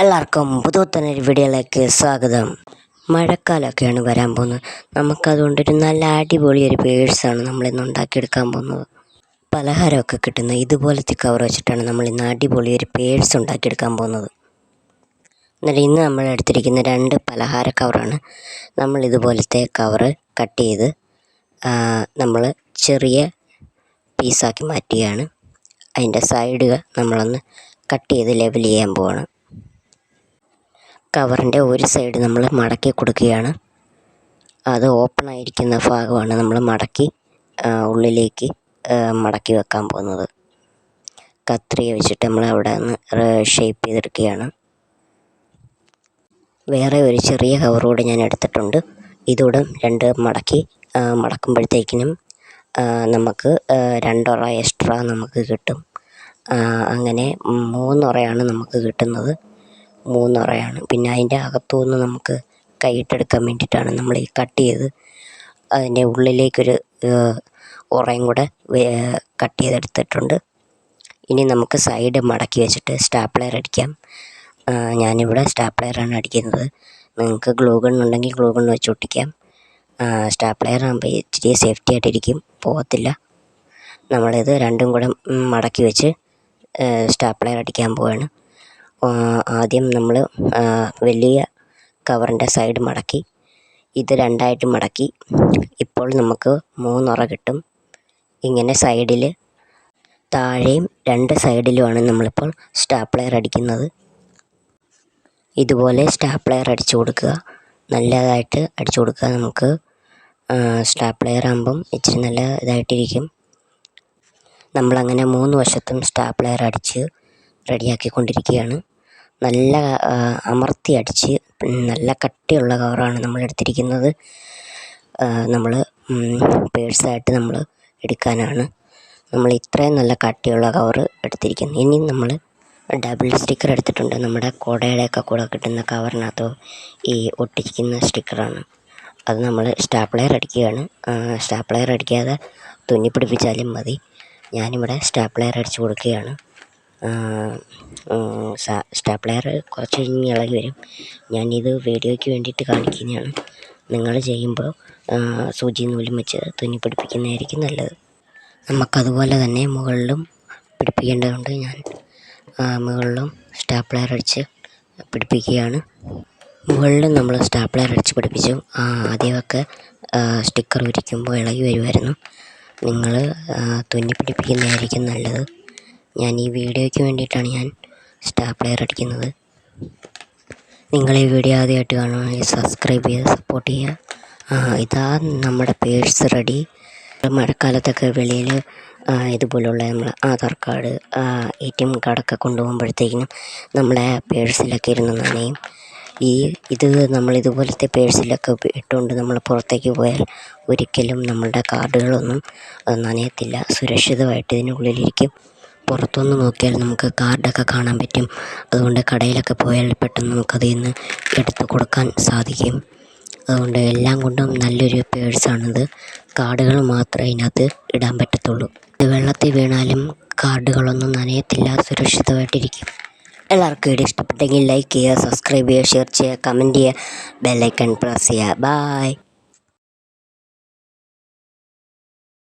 എല്ലാവർക്കും പുതുത്തനൊരു വീഡിയോയിലേക്ക് സ്വാഗതം. മഴക്കാലമൊക്കെയാണ് വരാൻ പോകുന്നത്. നമുക്കതുകൊണ്ടൊരു നല്ല അടിപൊളി ഒരു പേഴ്സാണ് നമ്മളിന്ന് ഉണ്ടാക്കിയെടുക്കാൻ പോകുന്നത്. പലഹാരമൊക്കെ കിട്ടുന്ന ഇതുപോലത്തെ കവർ വെച്ചിട്ടാണ് നമ്മൾ ഇന്ന് അടിപൊളി ഒരു പേഴ്സ് ഉണ്ടാക്കിയെടുക്കാൻ പോകുന്നത്. എന്നിട്ട് ഇന്ന് നമ്മൾ എടുത്തിരിക്കുന്ന രണ്ട് പലഹാര കവറാണ്. നമ്മൾ ഇതുപോലത്തെ കവറ് കട്ട് ചെയ്ത് നമ്മൾ ചെറിയ പീസാക്കി മാറ്റുകയാണ്. അതിന്റെ സൈഡ് നമ്മളൊന്ന് കട്ട് ചെയ്ത് ലെവൽ ചെയ്യാൻ പോവാണ്. കവറിന്റെ ഒരു സൈഡ് നമ്മൾ മടക്കി കൊടുക്കുകയാണ്. അത് ഓപ്പൺ ആയിരിക്കുന്ന ഭാഗമാണ് നമ്മൾ മടക്കി ഉള്ളിലേക്ക് മടക്കി വെക്കാൻ പോകുന്നത്. കത്രിക വെച്ചിട്ട് നമ്മൾ അവിടെ നിന്ന് ഷേപ്പ് ചെയ്തെടുക്കുകയാണ്. വേറെ ഒരു ചെറിയ കവറൂടെ ഞാൻ എടുത്തിട്ടുണ്ട്. ഇതൂടെ രണ്ട് മടക്കി മടക്കുമ്പോഴത്തേക്കിനും നമുക്ക് രണ്ടൊറ എക്സ്ട്രാ നമുക്ക് കിട്ടും. അങ്ങനെ മൂന്നൊറയാണ് നമുക്ക് കിട്ടുന്നത്. മൂന്നുറയാണ്. പിന്നെ അതിന്റെ അകത്തുനിന്ന് നമുക്ക് കൈയിട്ടെടുക്കാൻ വേണ്ടിയിട്ടാണ് നമ്മൾ ഈ കട്ട് ചെയ്ത് അതിന്റെ ഉള്ളിലേക്കൊരു ഉറയും കൂടെ കട്ട് ചെയ്തെടുത്തിട്ടുണ്ട്. ഇനി നമുക്ക് സൈഡ് മടക്കി വെച്ചിട്ട് സ്റ്റാപ്ലെയർ അടിക്കാം. ഞാനിവിടെ സ്റ്റാപ്ലെയറാണ് അടിക്കുന്നത്. നിങ്ങൾക്ക് ഗ്ലൂ ഗൺ ഉണ്ടെങ്കിൽ ഗ്ലൂ ഗൺ വെച്ച് ഒട്ടിക്കാം. സ്റ്റാപ്ലെയർ ആകുമ്പോൾ ഇച്ചിരി സേഫ്റ്റി ആയിട്ടിരിക്കും പോകത്തില്ല. നമ്മളിത് രണ്ടും കൂടെ മടക്കി വെച്ച് സ്റ്റാപ്ലെയർ അടിക്കാൻ പോവാണ്. ആദ്യം നമ്മൾ വലിയ കവറിന്റെ സൈഡ് മടക്കി ഇത് രണ്ടായിട്ട് മടക്കി ഇപ്പോൾ നമുക്ക് മൂന്നുറ കിട്ടും. ഇങ്ങനെ സൈഡിൽ താഴെയും രണ്ട് സൈഡിലുമാണ് നമ്മളിപ്പോൾ സ്റ്റാപ്ലെയർ അടിക്കുന്നത്. ഇതുപോലെ സ്റ്റാപ്ലെയർ അടിച്ചു കൊടുക്കുക. നല്ലതായിട്ട് അടിച്ചു കൊടുക്കുക. നമുക്ക് സ്റ്റാപ്ലെയർ ആകുമ്പം ഇച്ചിരി നല്ല ഇതായിട്ടിരിക്കും. നമ്മളങ്ങനെ മൂന്ന് വശത്തും സ്റ്റാപ്ലെയർ അടിച്ച് റെഡിയാക്കിക്കൊണ്ടിരിക്കുകയാണ്. നല്ല അമർത്തി അടിച്ച് നല്ല കട്ടിയുള്ള കവറാണ് നമ്മൾ എടുത്തിരിക്കുന്നത്. നമ്മൾ പേഴ്സായിട്ട് നമ്മൾ എടുക്കാനാണ്. നമ്മൾ ഇത്രയും നല്ല കട്ടിയുള്ള കവർ എടുത്തിരിക്കുന്നത് ഇനി നമ്മൾ ഡബിൾ സ്റ്റിക്കർ എടുത്തിട്ടുണ്ട്. നമ്മുടെ കുടയുടെയൊക്കെ കൂടെ കിട്ടുന്ന കവറിനകത്ത് ഈ ഒട്ടിക്കുന്ന സ്റ്റിക്കറാണ്. അത് നമ്മൾ സ്റ്റാപ്ലെയർ അടിക്കുകയാണ്. സ്റ്റാപ്ലെയർ അടിക്കാതെ തുന്നി പിടിപ്പിച്ചാലും മതി. ഞാനിവിടെ സ്റ്റാപ്ലെയർ അടിച്ചു കൊടുക്കുകയാണ്. സ്റ്റാപ്ലെയർ കുറച്ച് കഴിഞ്ഞ് ഇളകി വരും. ഞാനിത് വീഡിയോയ്ക്ക് വേണ്ടിയിട്ട് കാണിക്കുന്നതാണ്. നിങ്ങൾ ചെയ്യുമ്പോൾ സൂചി നൂലും വെച്ച് തുന്നി പിടിപ്പിക്കുന്നതായിരിക്കും നല്ലത്. നമുക്കതുപോലെ തന്നെ മുകളിലും പിടിപ്പിക്കേണ്ടതുണ്ട് ഞാൻ. മുകളിലും സ്റ്റാപ്ലെയർ അടിച്ച് പിടിപ്പിക്കുകയാണ്. മുകളിലും നമ്മൾ സ്റ്റാപ്ലെയർ അടിച്ച് പിടിപ്പിച്ചു. ആദ്യമൊക്കെ സ്റ്റിക്കർ ഉരിക്കുമ്പോൾ ഇളകി വരുമായിരുന്നു. നിങ്ങൾ തുന്നി പിടിപ്പിക്കുന്നതായിരിക്കും നല്ലത്. ഞാൻ ഈ വീഡിയോയ്ക്ക് വേണ്ടിയിട്ടാണ് ഞാൻ സ്റ്റാപ്ലെയർ അടിക്കുന്നത്. നിങ്ങൾ ഈ വീഡിയോ ആദ്യമായിട്ട് കാണുകയാണെങ്കിൽ സബ്സ്ക്രൈബ് ചെയ്യുക സപ്പോർട്ട് ചെയ്യുക. ഇതാ നമ്മുടെ പേഴ്സ് റെഡി. മഴക്കാലത്തൊക്കെ വെളിയിൽ ഇതുപോലുള്ള നമ്മൾ Aadhaar card A T M കാർഡൊക്കെ കൊണ്ടുപോകുമ്പോഴത്തേക്കിനും നമ്മളെ പേഴ്സിലൊക്കെ ഇരുന്ന് നനയും. ഈ ഇത് നമ്മൾ ഇതുപോലത്തെ പേഴ്സിലൊക്കെ ഇട്ടുകൊണ്ട് നമ്മൾ പുറത്തേക്ക് പോയാൽ ഒരിക്കലും നമ്മളുടെ കാർഡുകളൊന്നും നനയത്തില്ല. സുരക്ഷിതമായിട്ട് ഇതിനുള്ളിലിരിക്കും. പുറത്തുനിന്ന് നോക്കിയാൽ നമുക്ക് കാർഡൊക്കെ കാണാൻ പറ്റും. അതുകൊണ്ട് കടയിലൊക്കെ പോയാൽ പെട്ടെന്ന് നമുക്കതിൽ നിന്ന് എടുത്ത് കൊടുക്കാൻ സാധിക്കും. അതുകൊണ്ട് എല്ലാം കൊണ്ടും നല്ലൊരു പേഴ്സാണിത് കാർഡുകൾ മാത്രമേ ഇതിനകത്ത് ഇടാൻ പറ്റത്തുള്ളൂ. ഇത് വെള്ളത്തിൽ വീണാലും കാർഡുകളൊന്നും നനയത്തില്ല സുരക്ഷിതമായിട്ടിരിക്കും. എല്ലാവർക്കും വീഡിയോ ഇഷ്ടപ്പെട്ടെങ്കിൽ ലൈക്ക് ചെയ്യുക സബ്സ്ക്രൈബ് ചെയ്യുക ഷെയർ ചെയ്യുക കമന്റ് ചെയ്യുക ബെല്ലൈക്കൺ പ്രസ് ചെയ്യുക. ബായ്